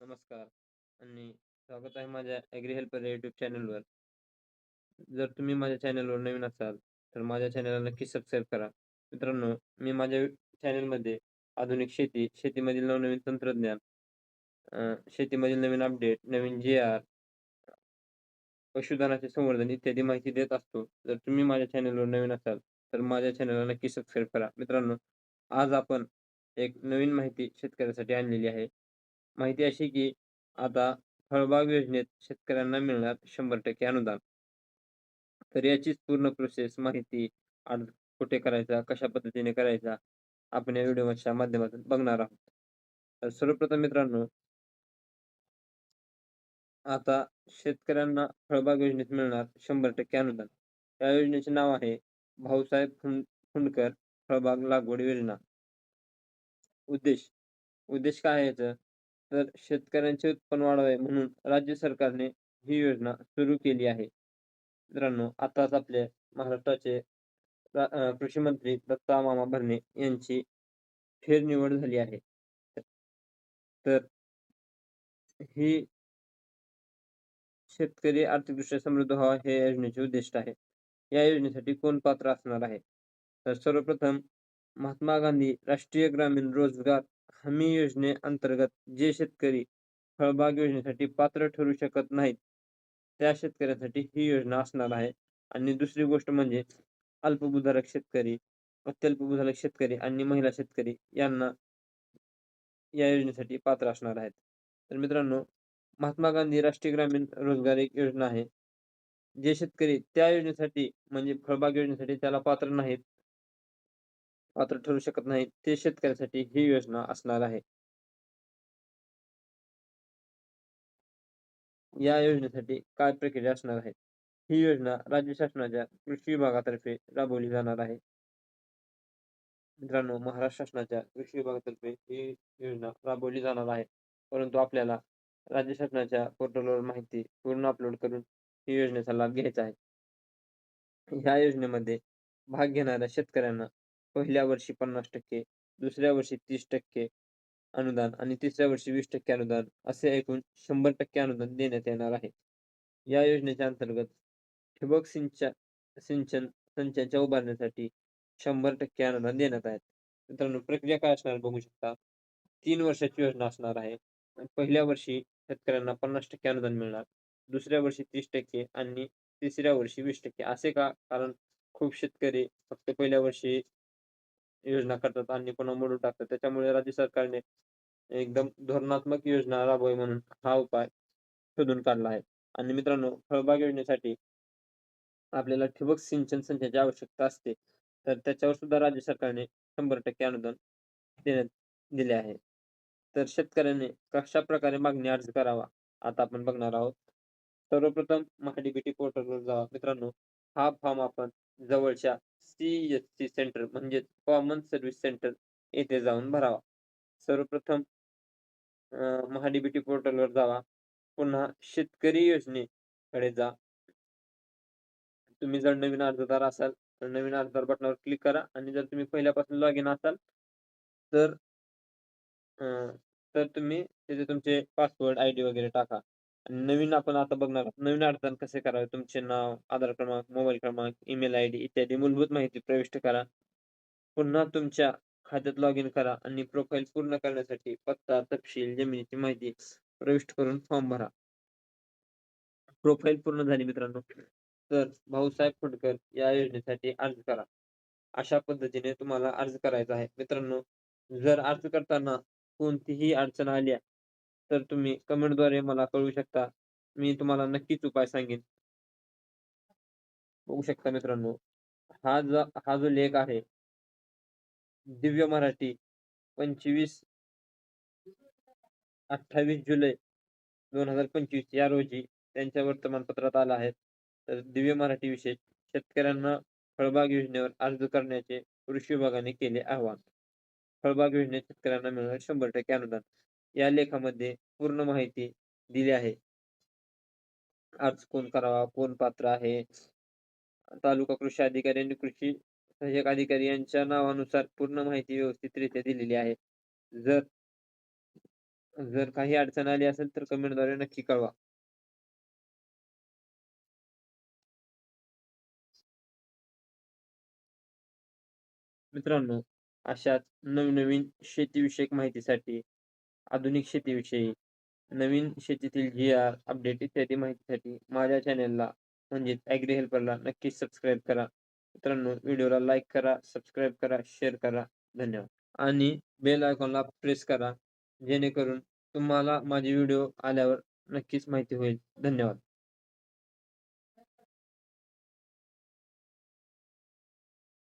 नमस्कार आणि स्वागत आहे माझ्या ॲग्री हेल्पर या यूट्यूब चॅनलवर. जर तुम्ही माझ्या चॅनलवर नवीन असाल, तर माझ्या चॅनलला नक्की सबस्क्राईब करा. मित्रांनो, मी माझ्या चॅनलमध्ये आधुनिक शेती, शेतीमधील नवनवीन तंत्रज्ञान, शेतीमधील नवीन अपडेट, नवीन जी-आर, पशुधनाचे संवर्धन इत्यादी माहिती देत असतो. जर तुम्ही माझ्या चॅनलवर नवीन असाल, तर माझ्या चॅनलला नक्की सबस्क्राईब करा. मित्रांनो, आज आपण एक नवीन माहिती शेतकऱ्यासाठी आणलेली आहे. माहिती अशी की आता फळबाग योजनेत शेतकऱ्यांना मिळणार शंभर टक्के अनुदान. तर याचीच पूर्ण प्रोसेस, माहिती, अर्ज कुठे करायचा, कशा पद्धतीने करायचा, आपण या व्हिडिओच्या माध्यमातून बघणार आहोत. तर सर्वप्रथम मित्रांनो आता शेतकऱ्यांना फळबाग योजनेत मिळणार शंभर टक्के अनुदान. या योजनेचे नाव आहे भाऊसाहेब फुंडकर फळबाग लागवड योजना. उद्देश उद्देश काय आहे याचा? तर शेतकऱ्यांचे उत्पन्न वाढावे म्हणून राज्य सरकारने ही योजना सुरू केली आहे. मित्रांनो, आताच आपल्या महाराष्ट्राचे कृषी मंत्री दत्ता मामा भरणे यांची फेरनिवड झाली आहे. तर ही शेतकरी आर्थिकदृष्ट्या समृद्ध व्हावा हे या योजनेचे उद्दिष्ट आहे. या योजनेसाठी कोण पात्र असणार आहे? तर सर्वप्रथम महात्मा गांधी राष्ट्रीय ग्रामीण रोजगार हमी योजनेअंतर्गत जे शेतकरी फळबाग योजनेसाठी पात्र ठरू शकत नाहीत, त्या शेतकऱ्यांसाठी ही योजना असणार आहे. आणि दुसरी गोष्ट म्हणजे अल्पभूधारक शेतकरी, अत्यल्पभूधारक शेतकरी आणि महिला शेतकरी यांना या योजनेसाठी पात्र असणार आहेत. तर मित्रांनो, महात्मा गांधी राष्ट्रीय ग्रामीण रोजगार एक योजना आहे. जे शेतकरी त्या योजनेसाठी म्हणजे फळबाग योजनेसाठी त्याला पात्र नाहीत पात्र ठरू शकत नाही ते शेतकऱ्यांसाठी ही योजना असणार आहे. या योजनेसाठी काय प्रक्रिया असणार आहे? ही योजना राज्य शासनाच्या कृषी विभागातर्फे राबवली जाणार आहे. मित्रांनो, महाराष्ट्र शासनाच्या कृषी विभागातर्फे ही योजना राबवली जाणार आहे. परंतु आपल्याला राज्य शासनाच्या पोर्टलवर माहिती पूर्ण अपलोड करून ही योजनेचा लाभ घ्यायचा आहे. ह्या योजनेमध्ये भाग घेणाऱ्या शेतकऱ्यांना पहिल्या वर्षी 50% दुसऱ्या वर्षी 30% अनुदान आणि तिसऱ्या वर्षी 20% अनुदान असे एकूण 100% अनुदान देण्यात येणार आहे. या योजनेच्या अंतर्गत ठिबक सिंचा सिंचन संचांच्या उभारण्यासाठी 100% अनुदान देण्यात आहेत मित्रांनो, प्रक्रिया काय असणार बघू शकता. तीन वर्षाची योजना असणार आहे. पहिल्या वर्षी शेतकऱ्यांना 50% अनुदान मिळणार, दुसऱ्या वर्षी 30% आणि तिसऱ्या वर्षी 20% असे का? कारण खूप शेतकरी फक्त पहिल्या वर्षी योजना करतात आणि पुन्हा मोडून टाकतात. त्याच्यामुळे राज्य सरकारने एकदम धोरणात्मक योजना राबवावी म्हणून हा उपाय शोधून काढला आहे. आणि मित्रांनो, फळबाग योजनेसाठी आपल्याला ठिबक सिंचन संचाची आवश्यकता असते. तर त्याच्यावर सुद्धा राज्य सरकारने 100% अनुदान देण्यात दिले आहे. तर शेतकऱ्यांनी कशाप्रकारे मागणी अर्ज करावा? आता आपण बघणार आहोत. सर्वप्रथम महाडीबीटी पोर्टलवर जावा. मित्रांनो, हा फॉर्म आपण जवळच्या सी-एस-सी सेंटर म्हणजेच कॉमन सर्व्हिस सेंटर येथे जाऊन भरावा. सर्वप्रथम महाडीबीटी पोर्टलवर जावा. पुन्हा शेतकरी योजनेकडे जा. तुम्ही जर नवीन अर्जदार असाल, तर नवीन अर्जदार बटनावर क्लिक करा आणि जर तुम्ही पहिल्यापासून लॉग इन असाल, तर तर तुम्ही तिथे तुमचे पासवर्ड, आयडी वगैरे टाका. आणि नवीन आपण आता बघणार आहोत. नवीन अर्जदार कसे करावे? तुमचे नाव, आधार क्रमांक, मोबाईल क्रमांक, ईमेल आयडी इत्यादी मूलभूत माहिती प्रविष्ट करा. पुन्हा तुमच्या खात्यात लॉग इन करा आणि प्रोफाइल पूर्ण करण्यासाठी पत्ता, तपशील, जमिनीची माहिती प्रविष्ट करून फॉर्म भरा. प्रोफाईल पूर्ण झाली मित्रांनो, तर भाऊसाहेब फुटकर या योजनेसाठी अर्ज करा. अशा पद्धतीने तुम्हाला अर्ज करायचा आहे. मित्रांनो, जर अर्ज करताना कोणतीही अडचण आली तर तुम्ही कमेंटद्वारे मला कळवू शकता. मी तुम्हाला नक्कीच उपाय सांगेन. बघू शकता मित्रांनो, हा जो हा जो लेख आहे दिव्य मराठी 25 28 जुलै 2025 या रोजी त्यांच्या वर्तमानपत्रात आला आहे. तर दिव्य मराठी विशेष शेतकऱ्यांना फळबाग योजनेवर अर्ज करण्याचे कृषी विभागाने केले आवाहन. फळबाग योजनेत शेतकऱ्यांना मिळणार 100% अनुदान. या लेखामध्ये पूर्ण माहिती दिली आहे. अर्ज कोण करावा? कोण पात्र आहे? तालुका कृषी अधिकारी आणि कृषी सहाय्यक अधिकारी यांच्या नावानुसार पूर्ण माहिती व्यवस्थितरित्या दिलेली आहे. जर जर काही अडचण आली असेल तर कमेंटद्वारे नक्की कळवा. मित्रांनो, अशाच नवनवीन शेतीविषयक माहितीसाठी, आधुनिक शेतीविषयी, नवीन शेतीतील जी-आर, अपडेट इत्यादी माहितीसाठी माझ्या चॅनेलला म्हणजेच ॲग्री हेल्परला नक्कीच सबस्क्राईब करा. मित्रांनो, व्हिडिओला लाईक करा, सबस्क्राईब करा, शेअर करा. धन्यवाद. आणि बेल आयकॉनला प्रेस करा, जेणेकरून तुम्हाला माझे व्हिडिओ आल्यावर नक्कीच माहिती होईल. धन्यवाद.